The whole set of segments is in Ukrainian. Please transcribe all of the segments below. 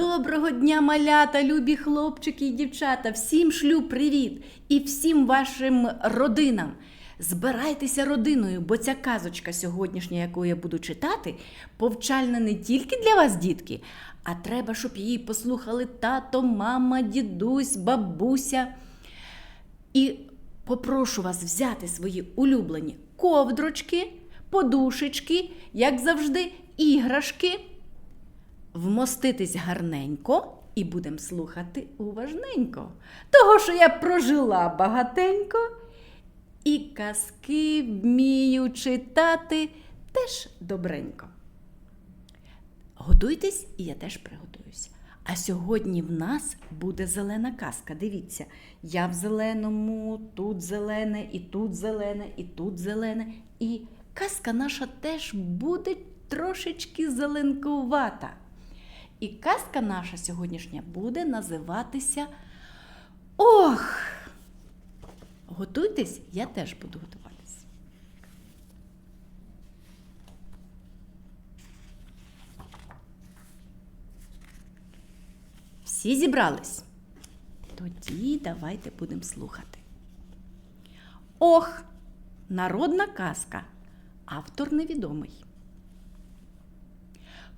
Доброго дня, малята, любі хлопчики і дівчата! Всім шлю привіт і всім вашим родинам. Збирайтеся родиною, бо ця казочка сьогоднішня, яку я буду читати, повчальна не тільки для вас, дітки, а треба, щоб її послухали тато, мама, дідусь, бабуся. І попрошу вас взяти свої улюблені ковдрочки, подушечки, як завжди, іграшки вмоститись гарненько і будемо слухати уважненько. Того, що я прожила багатенько, і казки вмію читати теж добренько. Готуйтесь, і я теж приготуюсь. А сьогодні в нас буде зелена казка. Дивіться, я в зеленому, тут зелене, і тут зелене, і тут зелене. І казка наша теж буде трошечки зеленкувата. І казка наша сьогоднішня буде називатися Ох! Готуйтесь, я теж буду готуватись. Всі зібрались? Тоді давайте будемо слухати. Ох! Народна казка. Автор невідомий.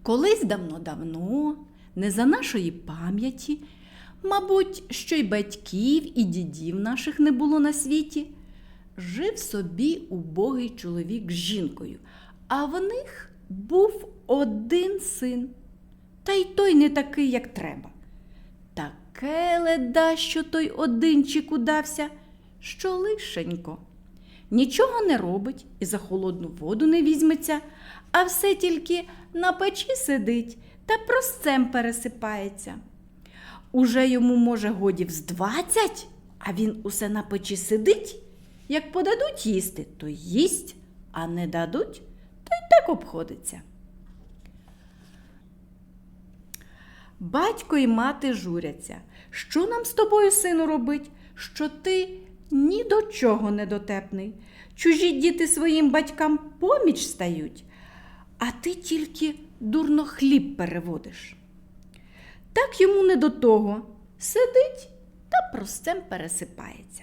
Колись давно-давно, не за нашої пам'яті, мабуть, що й батьків, і дідів наших не було на світі, жив собі убогий чоловік з жінкою, а в них був один син, та й той не такий, як треба. Таке леда, що той одинчик удався, що лишенько. Нічого не робить і за холодну воду не візьметься, а все тільки на печі сидить та простцем пересипається. Уже йому, може, годів з двадцять, а він усе на печі сидить. Як подадуть їсти, то їсть, а не дадуть, то й так обходиться. Батько і мати журяться. Що нам з тобою, сину, робить? Що ти ні до чого не дотепний. Чужі діти своїм батькам поміч стають, а ти тільки дурно хліб переводиш. Так йому не до того. Сидить та простем пересипається.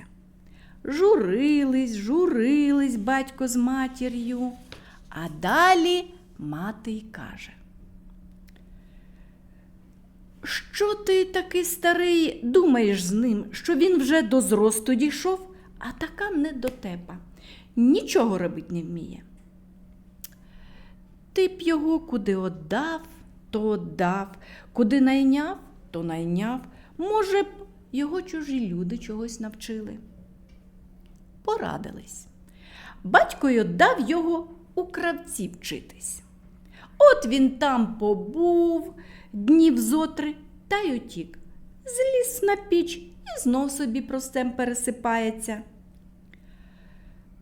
Журились, журились батько з матір'ю, а далі мати й каже. Що ти такий старий думаєш з ним, що він вже до зросту дійшов, а така недотепа, нічого робить не вміє. Ти б його куди отдав, то отдав, куди найняв, то найняв. Може б, його чужі люди чогось навчили. Порадились. Батько й отдав його у кравці вчитись. От він там побув днів зотри та й утік. Зліз на піч і знов собі простем пересипається.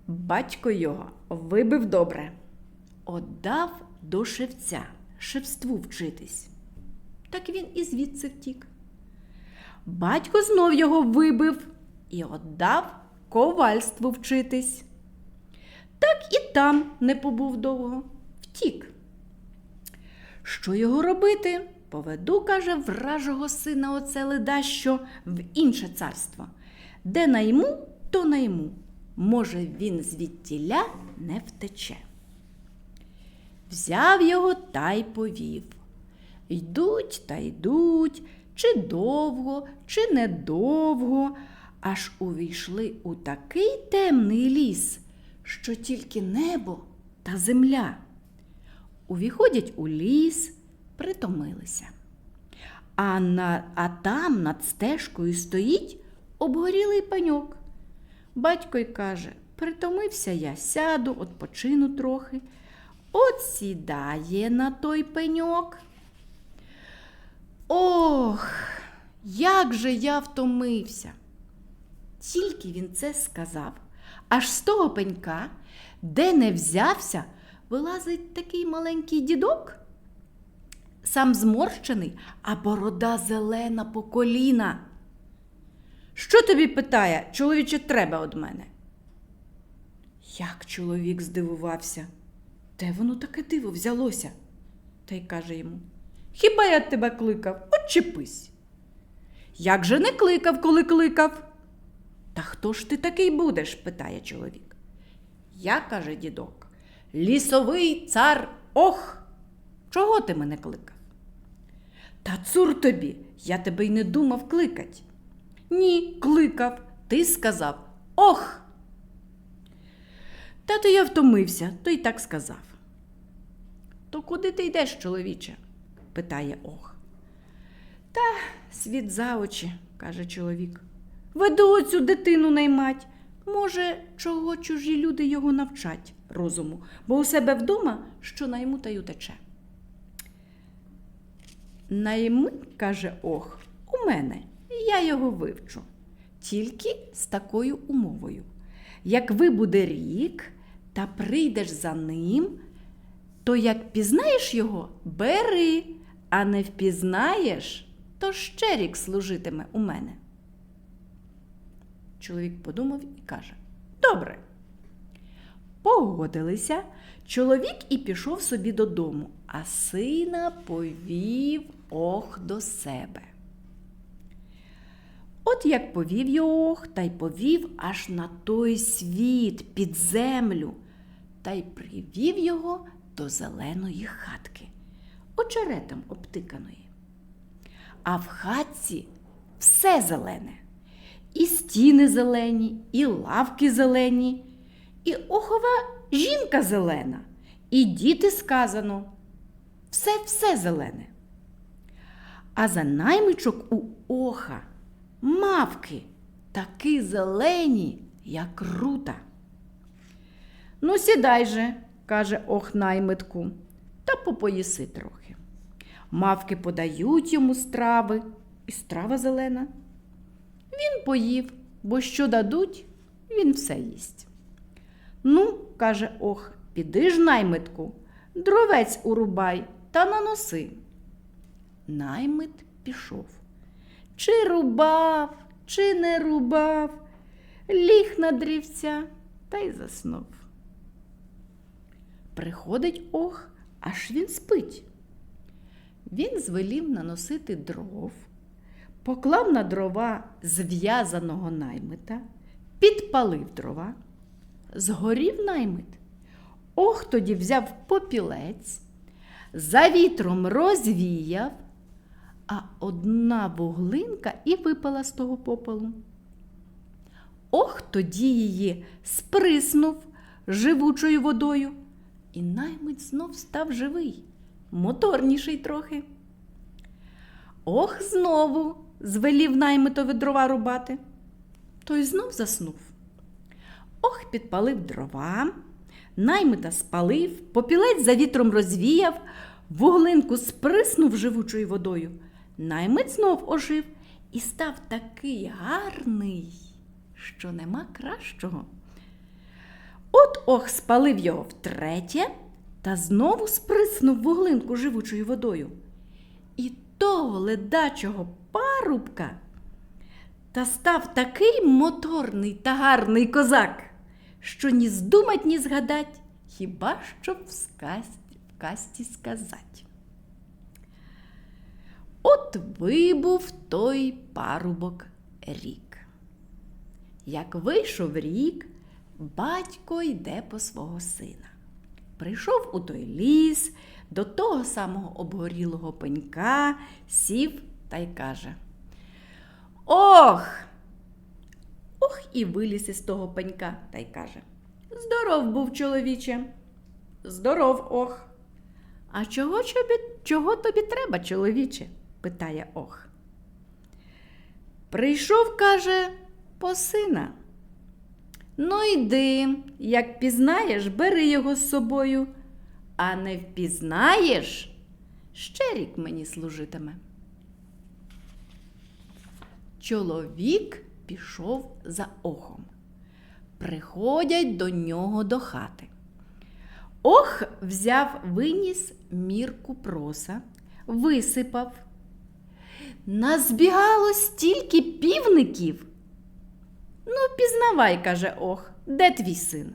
Батько його вибив добре, отдав до шевця шевству вчитись. Так він і звідси втік. Батько знов його вибив і отдав ковальству вчитись. Так і там не побув довго, втік. Що його робити? Поведу, каже, вражого сина оце леда, що в інше царство. Де найму, то найму. Може, він звідтіля не втече. Взяв його та й повів. Йдуть та йдуть, чи довго, чи недовго, аж увійшли у такий темний ліс, що тільки небо та земля. Увіходять у ліс, притомилися. А, на, а там над стежкою стоїть обгорілий пеньок. Батько й каже: притомився я, сяду, odpoчину трохи. От на той пеньок. Ох, як же я втомився. Тільки він це сказав, аж з того пенька, де не взявся, вилазить такий маленький дідок, сам зморщений, а борода зелена по коліна. Що тобі питає, чоловіче, треба од мене? Як чоловік здивувався, де воно таке диво взялося? Та й каже йому: Хіба я тебе кликав? От Відчепись. Як же не кликав, коли кликав? Та хто ж ти такий будеш? питає чоловік. Я, каже дідок, лісовий цар ох. Чого ти мене кликав? Та цур тобі, я тебе й не думав кликать. Ні, кликав, ти сказав ох. Та то я втомився, то й так сказав. То куди ти йдеш, чоловіче? питає ох. Та світ за очі, каже чоловік. Веду оцю дитину наймать. Може, чого чужі люди його навчать розуму, бо у себе вдома що найму та й утече. Найми, каже ох, у мене, я його вивчу. Тільки з такою умовою. Як вибуде рік та прийдеш за ним, то як пізнаєш його, бери, а не впізнаєш, то ще рік служитиме у мене. Чоловік подумав і каже: Добре. Погодилися, чоловік і пішов собі додому, а сина повів ох до себе. От як повів його ох, та й повів аж на той світ під землю, та й привів його до зеленої хатки, очеретом обтиканої. А в хатці все зелене. І стіни зелені, і лавки зелені, і охова жінка зелена, і діти сказано. Все все зелене. А за наймичок у оха мавки такі зелені, як рута. Ну, сідай же, каже ох наймитку, та попоїси трохи. Мавки подають йому страви, і страва зелена. Він поїв, бо що дадуть, він все їсть. Ну, каже ох, піди ж наймитку, дровець урубай та наноси. Наймит пішов. Чи рубав, чи не рубав, ліг на дрівця та й заснув. Приходить ох, аж він спить. Він звелів наносити дров, поклав на дрова зв'язаного наймита, підпалив дрова, згорів наймит. Ох тоді взяв попілець, за вітром розвіяв, а одна вуглинка і випала з того попелу. Ох тоді її сприснув живучою водою, і наймит знов став живий, моторніший трохи. Ох, знову звелів наймитові дрова рубати. Той знов заснув. Ох, підпалив дрова, наймита спалив, попілець за вітром розвіяв, вуглинку сприснув живучою водою. Наймит знов ожив і став такий гарний, що нема кращого. От ох спалив його втретє та знову сприснув вуглинку живучою водою. І того ледачого парубка та став такий моторний та гарний козак, що ні здумать, ні згадать, хіба що в сказці, в касті сказать. От вибув той парубок рік. Як вийшов рік, батько йде по свого сина. Прийшов у той ліс до того самого обгорілого пенька, сів та й каже: Ох! Ох, і виліз із того пенька та й каже: Здоров був, чоловіче. Здоров, ох. А чого, чобі, чого тобі треба, чоловіче? питає ох. Прийшов, каже, по сина. Ну йди, як пізнаєш, бери його з собою, а не впізнаєш, ще рік мені служитиме. Чоловік пішов за охом. Приходять до нього до хати. Ох взяв виніс мірку проса, висипав. Назбігало стільки півників. Ну, пізнавай, каже ох, де твій син?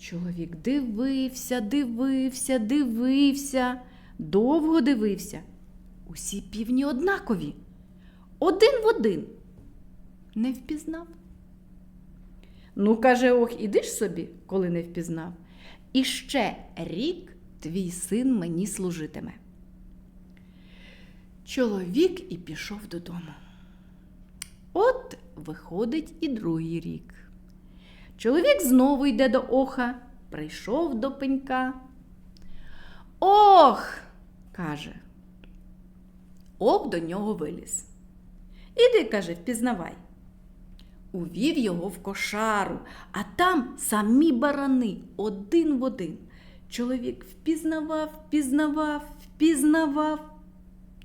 Чоловік дивився, дивився, дивився, довго дивився Усі півні однакові. Один в один. Не впізнав. Ну, каже ох, іди ж собі, коли не впізнав. І ще рік твій син мені служитиме. Чоловік і пішов додому. От виходить і другий рік. Чоловік знову йде до оха, прийшов до пенька. Ох, каже. Ох до нього виліз. Іди, каже, впізнавай. Увів його в кошару, а там самі барани один в один. Чоловік впізнавав, впізнавав, впізнавав,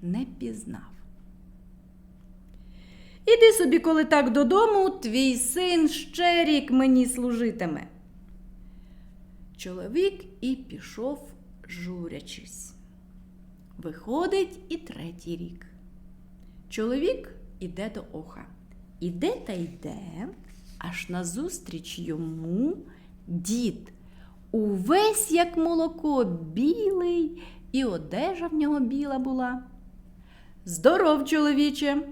не пізнав. Іди собі, коли так додому, твій син ще рік мені служитиме. Чоловік і пішов, журячись. Виходить і третій рік. Чоловік іде до оха. Іде та йде, аж назустріч йому дід. Увесь як молоко білий, і одежа в нього біла була. Здоров, чоловіче.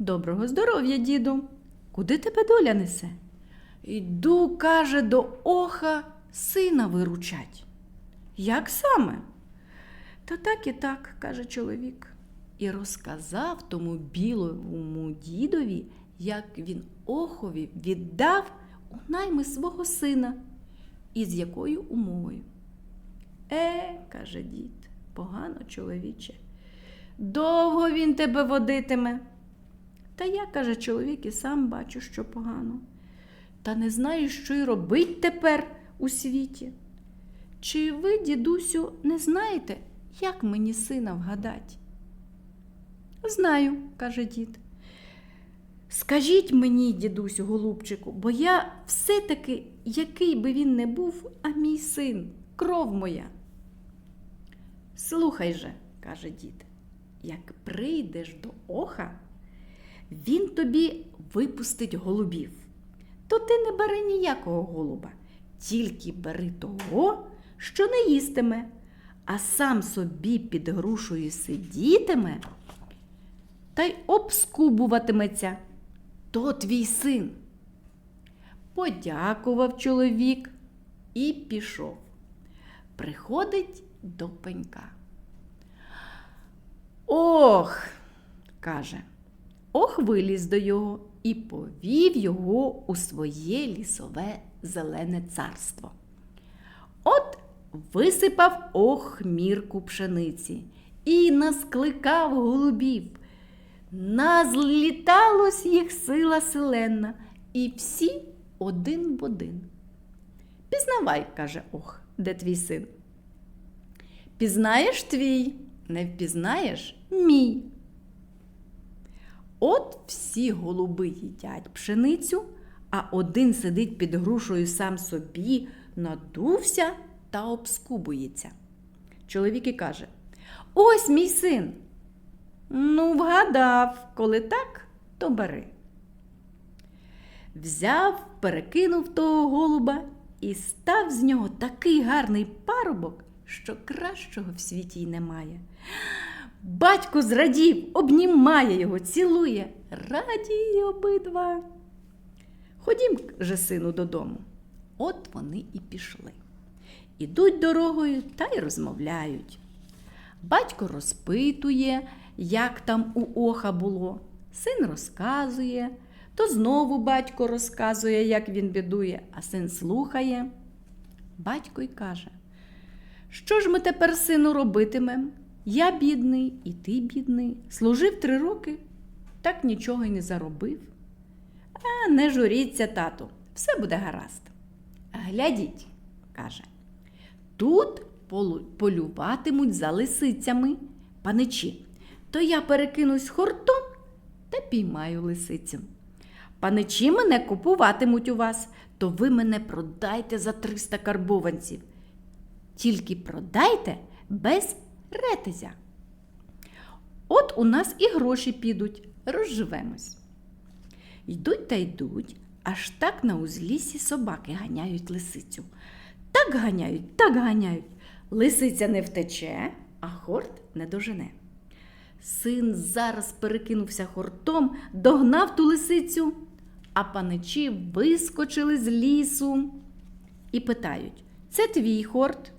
Доброго здоров'я, діду. Куди тебе доля несе? Йду, каже, до оха сина виручать. Як саме? Та так і так, каже чоловік. І розказав тому білому дідові, як він охові віддав у найми свого сина, і з якою умовою. Е, каже дід, погано чоловіче. Довго він тебе водитиме. Та я, каже чоловік, і сам бачу, що погано. Та не знаю, що й робить тепер у світі. Чи ви, дідусю, не знаєте, як мені сина вгадать? Знаю, каже дід. Скажіть мені, дідусю, голубчику, бо я все-таки, який би він не був, а мій син, кров моя. Слухай же, каже дід, як прийдеш до оха, він тобі випустить голубів. То ти не бери ніякого голуба, тільки бери того, що не їстиме, а сам собі під грушею сидітиме та й обскубуватиметься. То твій син. Подякував чоловік і пішов. Приходить до пенька. Ох, каже, ох виліз до його і повів його у своє лісове зелене царство. От висипав ох мірку пшениці і наскликав голубів. Назліталось їх сила селенна, і всі один в один. Пізнавай, каже ох, де твій син. Пізнаєш твій, не впізнаєш мій. От всі голуби їдять пшеницю, а один сидить під грушею сам собі, надувся та обскубується. Чоловік і каже: Ось мій син. Ну, вгадав, коли так, то бери. Взяв, перекинув того голуба і став з нього такий гарний парубок, що кращого в світі й немає. Батько зрадів, обнімає його, цілує, раді обидва. Ходім же, сину, додому. От вони і пішли. Ідуть дорогою та й розмовляють. Батько розпитує, як там у оха було. Син розказує, то знову батько розказує, як він бідує, а син слухає. Батько й каже, що ж ми тепер, сину, робитимем? Я бідний, і ти бідний. Служив три роки, так нічого й не заробив. А не журіться, тату, все буде гаразд. Глядіть, каже, тут полюватимуть за лисицями паничі. То я перекинусь хортом та піймаю лисицю. Паничі мене купуватимуть у вас, то ви мене продайте за 300 карбованців. Тільки продайте без ретезя. От у нас і гроші підуть, розживемось. Йдуть та йдуть, аж так на узліссі собаки ганяють лисицю. Так ганяють, так ганяють. Лисиця не втече, а хорт не дожене. Син зараз перекинувся хортом, догнав ту лисицю, а паничі вискочили з лісу і питають: Це твій хорт?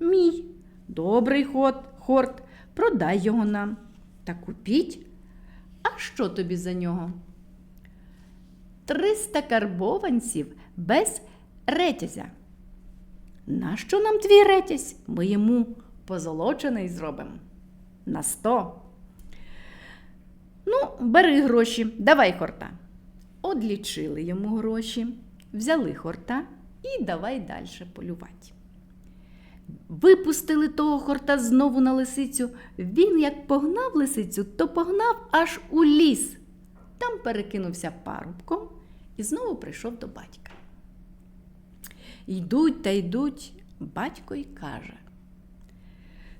Мій. Добрий ход, хорт, продай його нам. Та купіть. А що тобі за нього? Триста карбованців без ретязя. Нащо нам твій ретязь? Ми йому позолочений зробимо. На сто. Ну, бери гроші, давай хорта. Одлічили йому гроші, взяли хорта і давай далі полювати. Випустили того хорта знову на лисицю. Він, як погнав лисицю, то погнав аж у ліс. Там перекинувся парубком і знову прийшов до батька. Йдуть та йдуть, батько й каже.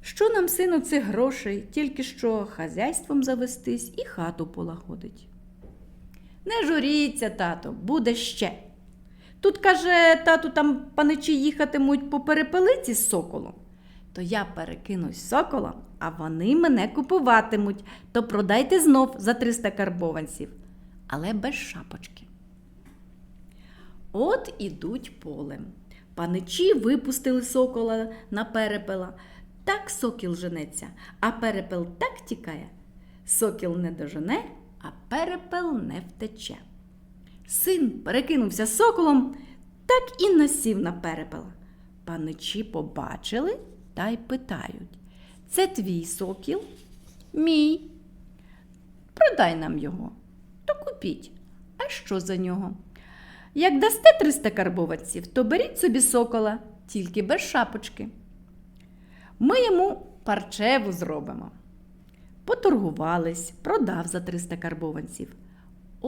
Що нам, сину, цих грошей, тільки що хазяйством завестись і хату полагодить. Не журіться, тато, буде ще. Тут, каже, тату, там паничі їхатимуть по перепелиці з соколом. То я перекинусь соколом, а вони мене купуватимуть, то продайте знов за 300 карбованців, але без шапочки. От ідуть полем. Паничі випустили сокола на перепела. Так сокіл женеться, а перепел так тікає. Сокіл не дожене, а перепел не втече. Син перекинувся соколом, так і насів на перепела. Паничі побачили та й питають: Це твій сокіл? Мій. Продай нам його, то купіть. А що за нього? Як дасте 300 карбованців, то беріть собі сокола, тільки без шапочки. Ми йому парчеву зробимо. Поторгувались, продав за 300 карбованців.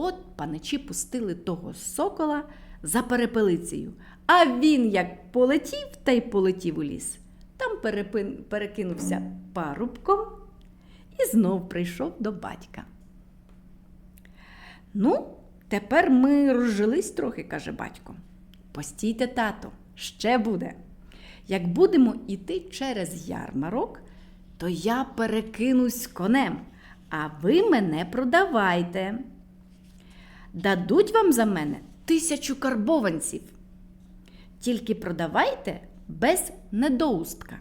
От паничі пустили того сокола за перепелицею, а він як полетів та й полетів у ліс. Там перепин... перекинувся парубком і знов прийшов до батька. Ну, тепер ми розжились трохи, каже батько. Постійте, тато, ще буде. Як будемо іти через ярмарок, то я перекинусь конем, а ви мене продавайте. Дадуть вам за мене тисячу карбованців. Тільки продавайте без недоустка.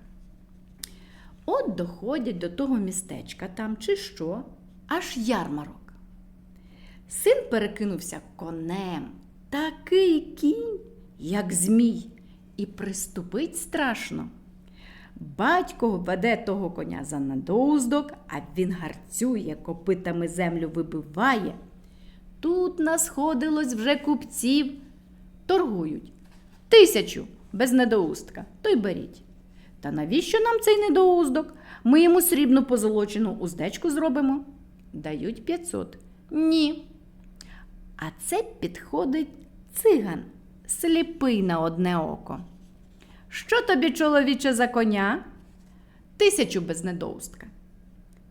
От доходять до того містечка там чи що, аж ярмарок. Син перекинувся конем, такий кінь, як змій, і приступить страшно. Батько веде того коня за надоуздок, а він гарцює, копитами землю вибиває. Тут насходилось вже купців, торгують. Тисячу без недоустка, то й беріть. Та навіщо нам цей недоуздок? Ми йому срібну позолочену уздечку зробимо. Дають 500. Ні. А це підходить циган, сліпий на одне око. Що тобі, чоловіче, за коня? Тисячу без недоустка.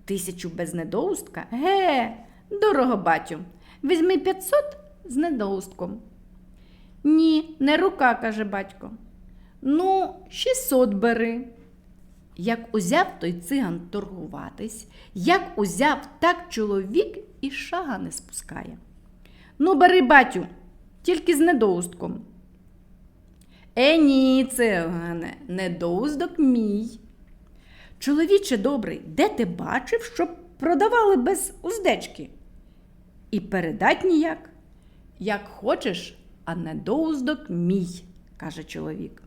Тисячу без недоустка? Ге, дорого батю. Візьми 500 з недоустком. Ні, не рука, каже батько. Ну, 600 бери. Як узяв той циган торгуватись, як узяв, так чоловік і шага не спускає. Ну, бери, батю, тільки з недоустком. Е, ні, цигане, недоуздок мій. Чоловіче добрий, де ти бачив, щоб продавали без уздечки? І передать ніяк. Як хочеш, а недоуздок мій, каже чоловік.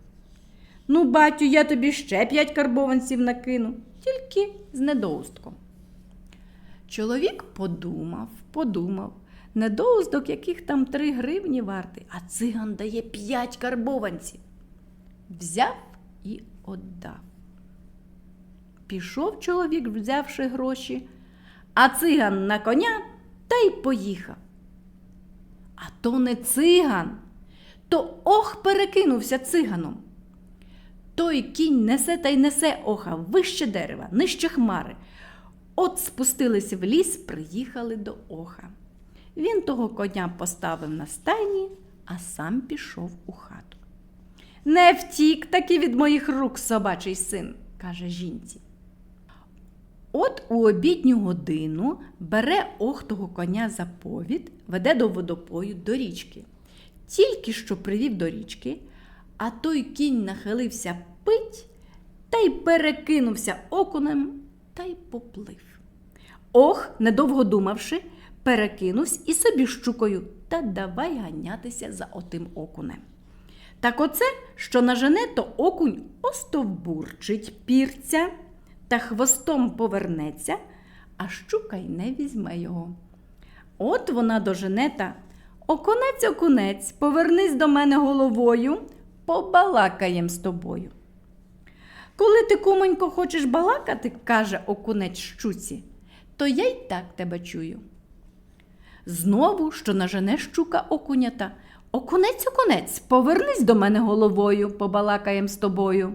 Ну, батю, я тобі ще п'ять карбованців накину, тільки з недоустком. Чоловік подумав, подумав, недоуздок, яких там три гривні вартий, а циган дає п'ять карбованців. Взяв і отдав. Пішов чоловік, взявши гроші, а циган на коня та й поїхав. А то не циган, то ох перекинувся циганом. Той кінь несе та й несе оха вище дерева, нижче хмари. От спустились в ліс, приїхали до оха. Він того коня поставив на стайні, а сам пішов у хату. Не втік таки від моїх рук собачий син, каже жінці. От у обідню годину бере охтого коня за повід, веде до водопою до річки. Тільки що привів до річки, а той кінь нахилився пить та й перекинувся окунем та й поплив. Ох, недовго думавши, перекинувся і собі щукою та давай ганятися за отим окунем. Так оце, що нажене, то окунь остовбурчить пірця та хвостом повернеться, а щука й не візьме його. От вона дожене та окунець, окунець, повернись до мене головою, побалакаєм з тобою. Коли ти, кумонько, хочеш балакати, каже окунець щуці, то я й так тебе чую. Знову, що нажене щука окунята. Окунець, окунець, повернись до мене головою, побалакаєм з тобою.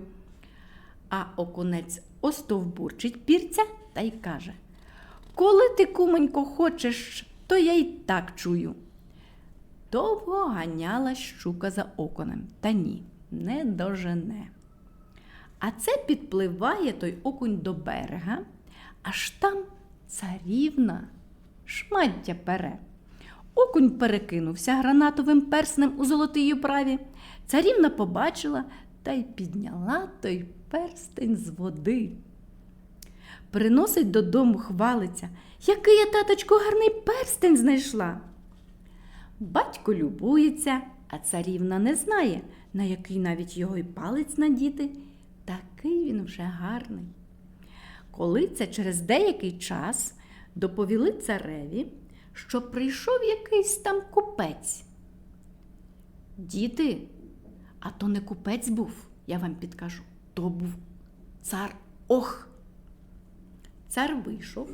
А окунець остовбурчить пірця та й каже: Коли ти, кумонько, хочеш, то я й так чую. Довго ганяла щука за окунем, та ні, не дожене. А це підпливає той окунь до берега, аж там царівна шмаття пере. Окунь перекинувся гранатовим перснем у золотій оправі. Царівна побачила та й підняла той перстень з води. Приносить додому, хвалиться, який я, таточку, гарний перстень знайшла. Батько любується, а царівна не знає, на який навіть його й палець надіти. Такий він вже гарний. Коли це через деякий час доповіли цареві, що прийшов якийсь там купець. Діти, а то не купець був, я вам підкажу, то був цар Ох. Цар вийшов.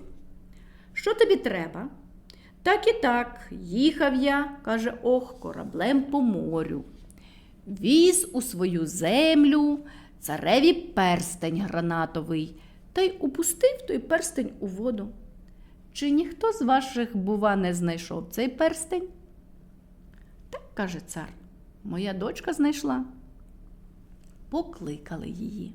Що тобі треба? Так і так, їхав я, каже Ох, кораблем по морю. Віз у свою землю цареві перстень гранатовий, та й упустив той перстень у воду. Чи ніхто з ваших, бува, не знайшов цей перстень? Так, каже цар, моя дочка знайшла. Покликали її.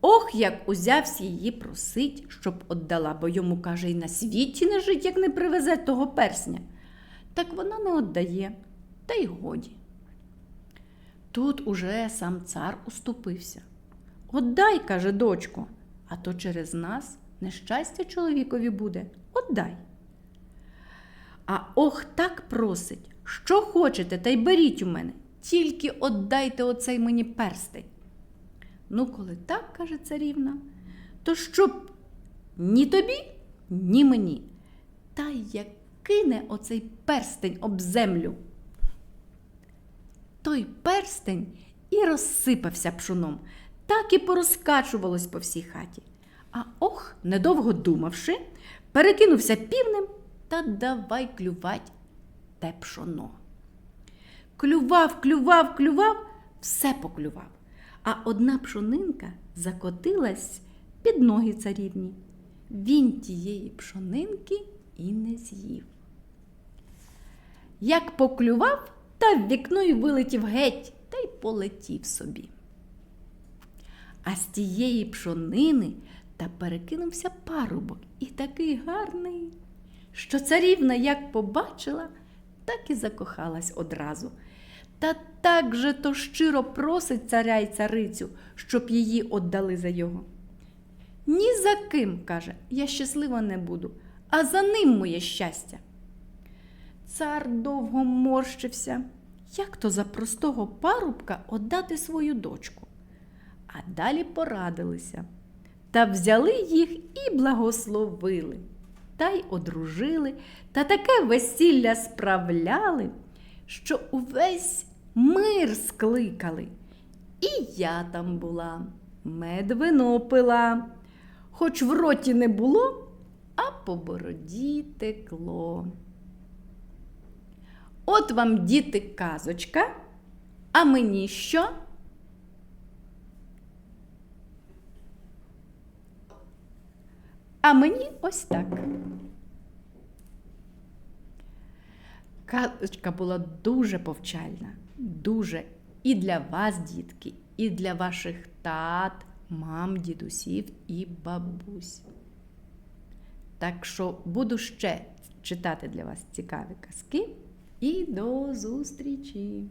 Ох, як узявся її просить, щоб отдала, бо йому, каже, і на світі не жить, як не привезе того персня. Так вона не отдає, та й годі. Тут уже сам цар уступився. Отдай, каже дочко, а то через нас нещастя чоловікові буде. Отдай. А ох, так просить, що хочете, та й беріть у мене, тільки отдайте оцей мені перстень. Ну, коли так, каже царівна, то щоб ні тобі, ні мені. Та як кине оцей перстень об землю. Той перстень і розсипався пшуном, так і порозкачувалось по всій хаті. А ох, недовго думавши, перекинувся півнем та давай клювать те пшоно. Клював, клював, клював, все поклював а одна пшонинка закотилась під ноги царівні. Він тієї пшонинки і не з'їв. Як поклював, та в вікно й вилетів геть та й полетів собі. А з тієї пшонини та перекинувся парубок і такий гарний, що царівна як побачила, так і закохалась одразу. Та так же то щиро просить царя й царицю, щоб її отдали за його. Ні за ким, каже, я щаслива не буду, а за ним моє щастя. Цар довго морщився, як то за простого парубка отдати свою дочку. А далі порадилися та взяли їх і благословили, та й одружили, та таке весілля справляли, що увесь мир скликали. І я там була, мед вино пила, хоч в роті не було, а по бороді текло. От вам, діти, казочка, а мені що? А мені ось так. Казочка була дуже повчальна, дуже і для вас, дітки, і для ваших тат, мам, дідусів і бабусь. Так що буду ще читати для вас цікаві казки. І до зустрічі!